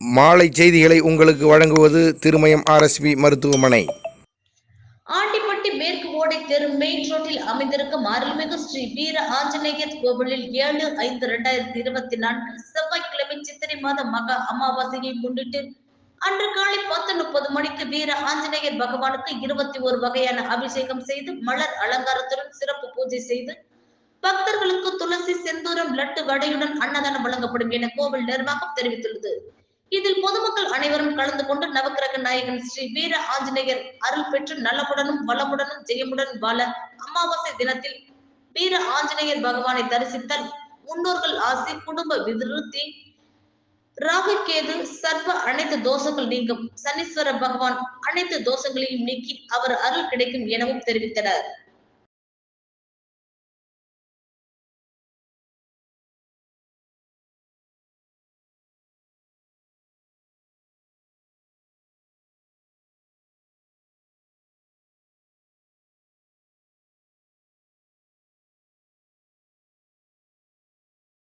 மாலை செய்திகளை உங்களுக்கு வழங்குவது திருமயம் ஆர்எஸ்பி மருத்துவமனை. ஆண்டிப்பட்டி மேற்கு ஓடை தெரு மெயின் ரோட்டில் அமைந்திருக்கும் அருள்மிகு ஸ்ரீ வீர ஆஞ்சநேயர் கோவிலில் ஏழு ஐந்து இரண்டாயிரத்தி இருபத்தி நான்கு செவ்வாய்க்கிழமை சித்திரை மாத மகா அமாவாசையை முன்னிட்டு அன்று காலை பத்து முப்பது மணிக்கு வீர ஆஞ்சநேயர் பகவானுக்கு இருபத்தி ஒரு வகையான அபிஷேகம் செய்து மலர் அலங்காரத்துடன் சிறப்பு பூஜை செய்து பக்தர்களுக்கு துளசி செந்தூரம் லட்டு வடையுடன் அன்னதானம் வழங்கப்படும் என கோவில் நிர்வாகம் தெரிவித்துள்ளது. இதில் பொதுமக்கள் அனைவரும் கலந்து கொண்டு நவக்கிரக நாயகன் ஸ்ரீ வீர ஆஞ்சநேயர் அருள் பெற்று நலமுடனும் வளமுடனும் ஜெயமுடன் வாழ அமாவாசை தினத்தில் வீர ஆஞ்சநேயர் பகவானை தரிசித்தல் முன்னோர்கள் ஆசி குடும்ப விருத்தி. ராகுகேது சர்வ அனைத்து தோஷங்கள் நீங்கும். சனீஸ்வர பகவான் அனைத்து தோஷங்களையும் நீக்கி அவர் அருள் கிடைக்கும் எனவும் தெரிவித்தனர்.